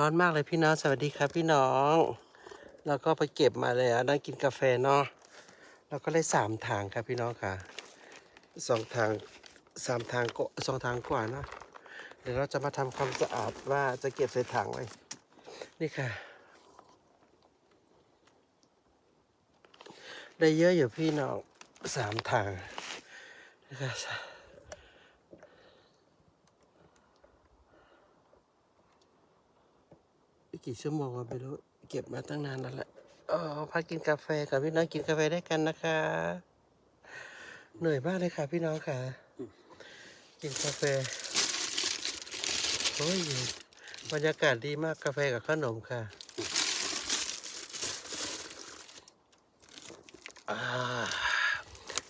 ร้อนมากเลยพี่น้อง สวัสดีครับพี่น้อง แล้วก็ไปเก็บมาเลยอะนั่งกินกาแฟเนาะแล้วก็ได้สามทางครับพี่น้องค่ะสองทางสามทางก็สองทางกว่าเนาะเดี๋ยวเราจะมาทำความสะอาดว่าจะเก็บใส่ถังไว้ นี่ค่ะ ได้เยอะอยู่พี่น้องสามทางนะคะ กี่ชั่วโมงอะไม่รู้เก็บมาตั้งนานแล้วแหละเออพักกินกาแฟกับพี่น้องกินกาแฟได้กันนะคะ เหนื่อยมากเลยค่ะ พี่น้องค่ะ กินกาแฟโอ้ยบรรยากาศดีมากกาแฟกับขนมค่ะอ่า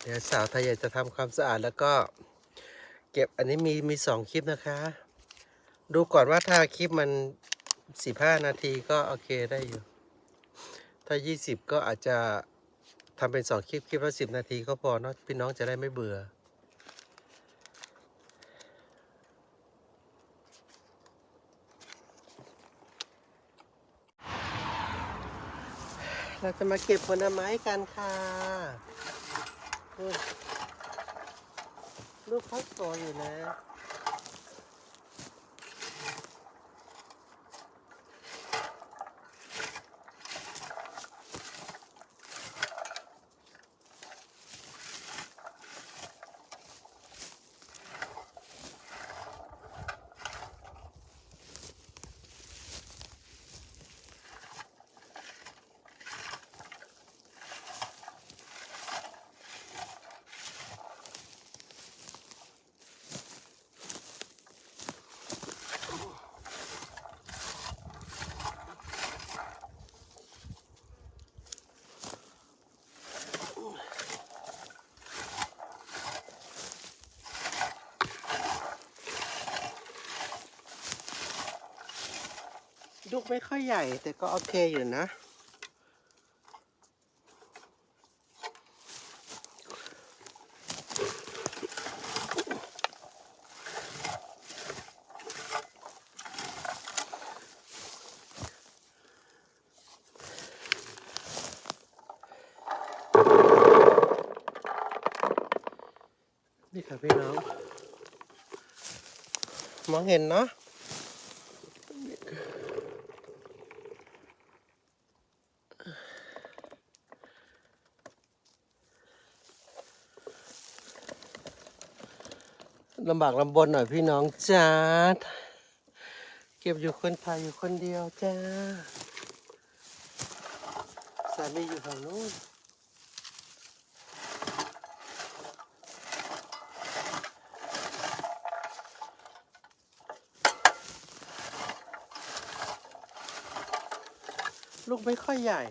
เดี๋ยวสาวไทยจะทำความสะอาดแล้วก็ เก็บอันนี้มีมีสองคลิปนะคะ ดูก่อนว่าถ้าคลิปมัน สิบห้านาทีก็โอเคได้อยู่ ถ้ายี่สิบก็อาจจะทำเป็นสองคลิปคลิปละสิบนาทีก็พอเนาะพี่น้องจะได้ไม่เบื่อเราจะมาเก็บผลไม้กันค่ะลูกเขาโตอยู่นะ ลูกไม่ค่อยใหญ่ แต่ก็โอเคอยู่นะ นี่ค่ะพี่น้อง มองเห็นเนาะ ลำบากลำบนหน่อยพี่น้องจ้าเก็บอยู่คนไทยอยู่คนเดียวจ้าสามีอยู่ฝั่งนู้นลูกไม่ค่อยใหญ่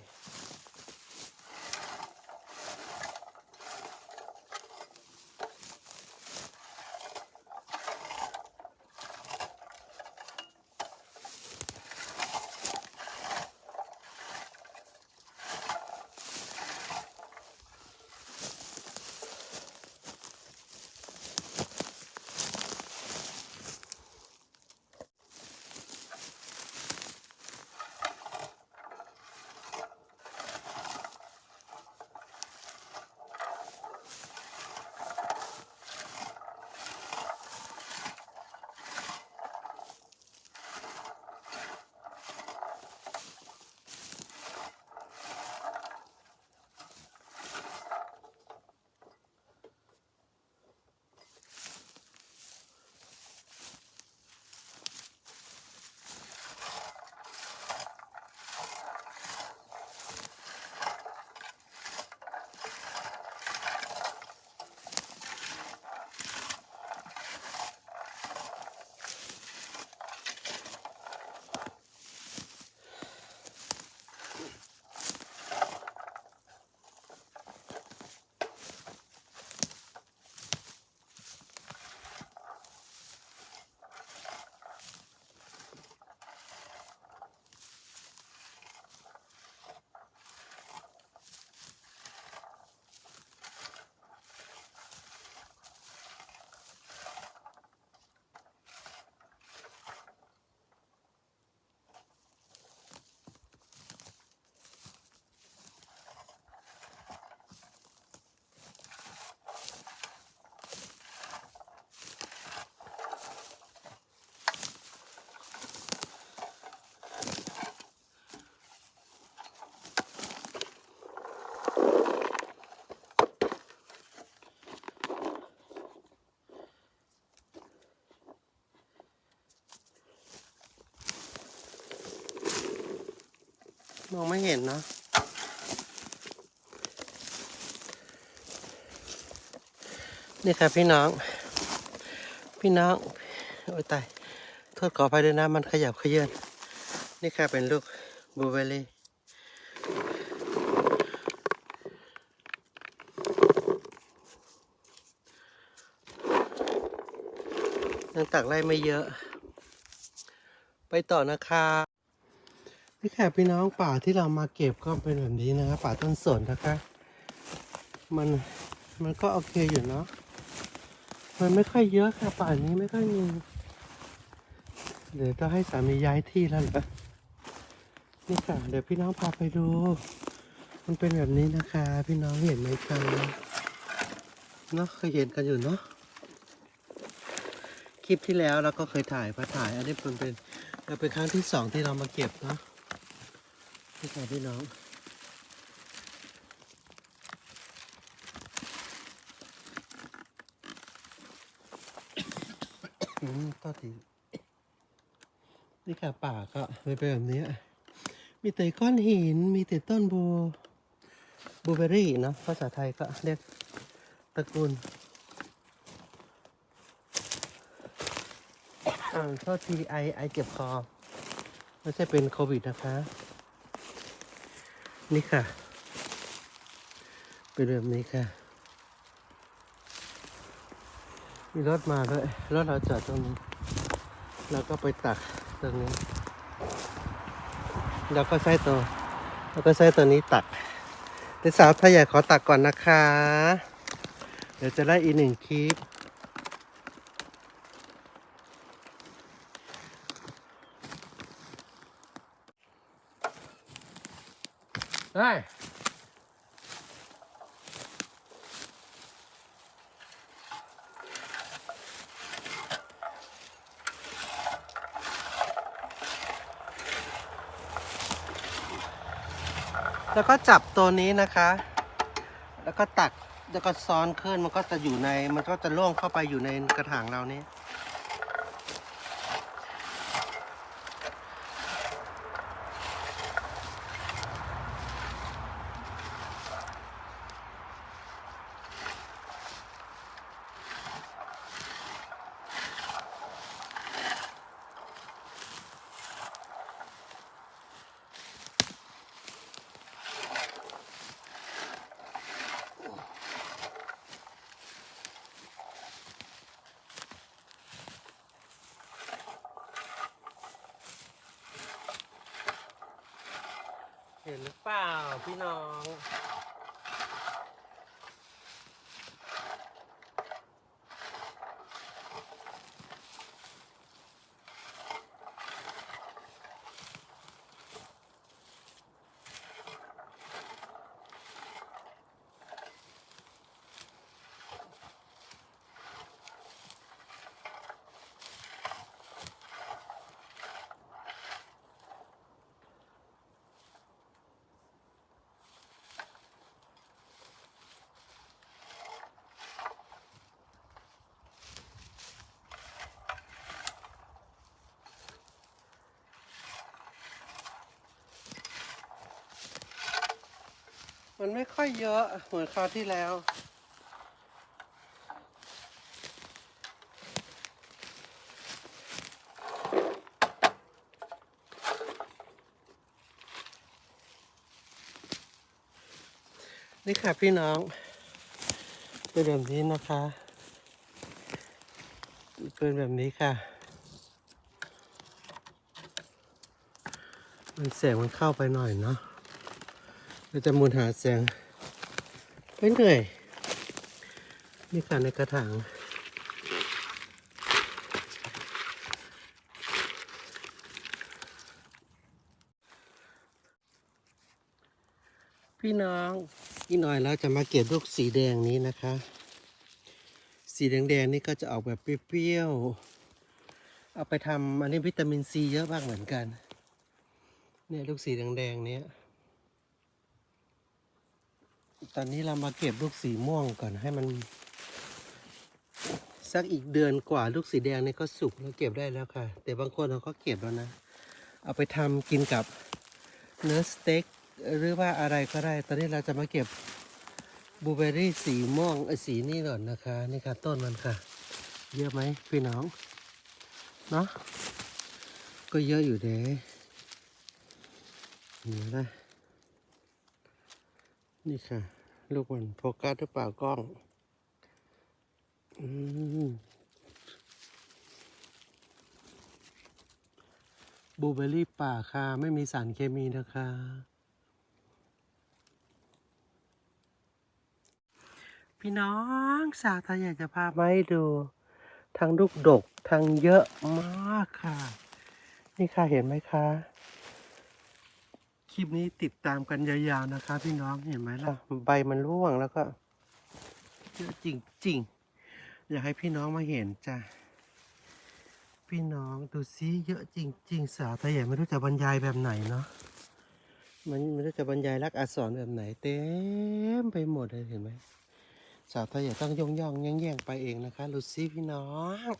มองไม่เห็นเนาะนี่ค่ะพี่น้อง พี่น้อง โอ้ยตายโทษขออภัยด้วยนะมันขยับขยื่นนี่ค่ะเป็นลูกบูเบอร์รี่ยังตักไล่ไม่เยอะ ไปต่อนะคะ นี่ค่ะพี่น้องป่าที่เรามาเก็บก็เป็นแบบนี้นะคะป่าต้นสนนะคะ มันมันก็โอเคอยู่เนาะมันไม่ค่อยเยอะค่ะป่านี้ไม่ค่อยมีเดี๋ยวต้องให้สามีย้ายที่แล้วเหรอนี่ค่ะเดี๋ยวพี่น้องพาไปดู มันเป็นแบบนี้นะคะ พี่น้องเห็นไหมคะเนาะเคยเห็นกันอยู่เนาะคลิปที่แล้วเราก็เคยถ่ายมาถ่าย อันนี้เป็นเป็นเราเป็นครั้งที่สองที่เรามาเก็บเนาะ นี่ค่พี่น้อง อืมก็ทีนี่ค่ะป่าก็เป็นแบบนี้ มีแต่ก้อนหิน มีแต่ต้นบูบูเบอรี่นะภาษาไทยก็เรียกตระกูลอ่าโทษทีไอไอเจ็บคอ ไม่ใช่เป็นโควิดนะคะ นี่ค่ะ เป็นแบบนี้ค่ะ มีรถมาด้วยรถเราจอดตรงนี้ แล้วก็ไปตักตรงนี้ แล้วก็ใช้ตัว แล้วก็ใช้ตัวนี้ตักแต่สาวไทยใหญ่ขอตักก่อนนะคะ เดี๋ยวจะได้อีกหนึ่งคลิป ได้แล้วก็จับตัวนี้นะคะ แล้วก็ตัก แล้วก็ซ้อนขึ้น มันก็จะอยู่ใน มันก็จะล่วงเข้าไปอยู่ในกระถางเรานี้ นหรือเปล่าพี่น้อง มันไม่ค่อยเยอะ เหมือนคราวที่แล้ว นี่ค่ะพี่น้องเป็นแบบนี้นะคะ เป็นแบบนี้ค่ะ มันแสงมันเข้าไปหน่อยเนาะ เราจะมุนหาแสงไม่เหนื่อยนี่ค่ะในกระถางพี่น้องอีกหน่อยเราจะมาเก็บลูกสีแดงนี้นะคะ สีแดงๆนี่ก็จะออกแบบเปรี้ยวๆเอาไปทำอันนี้วิตามินซีเยอะมากเหมือนกัน เนี่ยลูกสีแดงๆเนี้ย ตอนนี้เรามาเก็บลูกสีม่วงก่อนให้มัน สักอีกเดือนกว่าลูกสีแดงนี่ก็สุกแล้วเก็บได้แล้วค่ะ แต่บางคนเขาก็เก็บแล้วนะ เอาไปทำกินกับเนื้อสเต็กหรือว่าอะไรก็ได้ ตอนนี้เราจะมาเก็บบลูเบอร์รี่สีม่วงสีนี่ก่อนนะคะ นี่ค่ะต้นมันค่ะ เยอะไหมพี่น้องเนาะก็เยอะอยู่เด้นี่นะ นี่ค่ะ ลูกมันโฟกัสหรือเปล่ากล้อง อืมบลูเบอร์รี่ป่าค่ะ ไม่มีสารเคมีนะคะ พี่น้องสาวไทอยากจะพามาให้ดู ทั้งลูกดก ทั้งเยอะมากค่ะ นี่ค่ะเห็นไหมคะ คลิปนี้ติดตามกันยาวๆนะคะพี่น้องเห็นไหมล่ะ ใบมันร่วงแล้วก็เยอะจริงๆ อยากให้พี่น้องมาเห็นจ้ะพี่น้องดูซิเยอะจริง ๆ สาวไทยใหญ่ไม่รู้จะบรรยายแบบไหนเนาะมันไม่รู้จะบรรยายลักษณ์อักษรแบบไหนเต็มไปหมดเลยเห็นไหมสาวไทยใหญ่ต้องย่องย่องแย่งแย่งๆไปเองนะคะดูซิพี่น้อง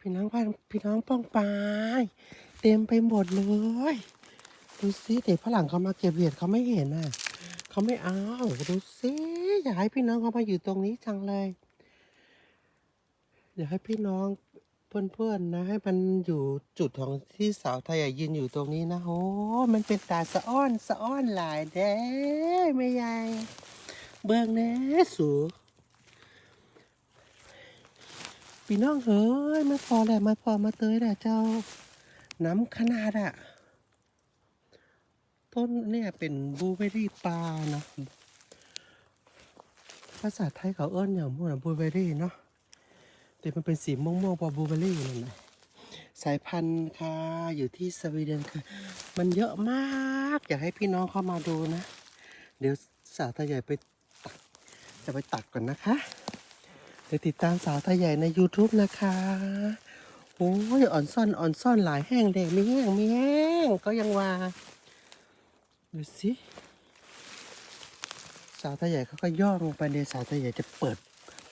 พี่น้องพาพี่น้องป้องปายเต็มไปหมดเลย ดูซิเด็กฝรั่งเขามาเก็บเห็ดเขาไม่เห็นน่ะเขาไม่เอาดูซิอยากให้พี่น้องเขามาอยู่ตรงนี้จังเลย อยากให้พี่น้องเพื่อนๆนะให้มันอยู่จุดของที่สาวไทยยืนอยู่ตรงนี้นะโอ้มันเป็นตาสะอ้อนสะอ้อนหลายเด้ไม่ใหญ่เบิ่งแน่สูพี่น้องเฮ้ยมาพอแหละมาพอมาเตยแหละเจ้าน้ำขนาดอะ ต้นเนี่ยเป็นบลูเบอร์รี่ปลาเนาะภาษาไทยเขาเอิ้นอย่างพวกนะบลูเบอร์รี่เนาะแต่มันเป็นสีม่วงๆพอบลูเบอร์รี่นั่นแหละสายพันธุ์ค่ะอยู่ที่สวีเดนค่ะ มันเยอะมากอยากให้พี่น้องเข้ามาดูนะ เดี๋ยวสาวตาใหญ่ไปจะไปตัดก่อนนะคะเดี๋ยวติดตามสาวไทยใหญ่ใน YouTube นะคะโอ้ยอ่อนซ่อนอ่อนซ่อนหลายแห้งเด็กมีแห้งมีแห้งก็ยังว่า ดูสิสาวตาใหญ่เขาก็ย่อลงไปในสาวตาใหญ่จะเปิด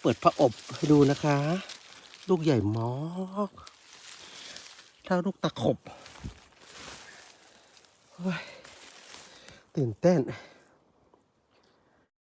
เปิดพระอบให้ดูนะคะ ลูกใหญ่มอกเท่าลูกตะขบตื่นเต้น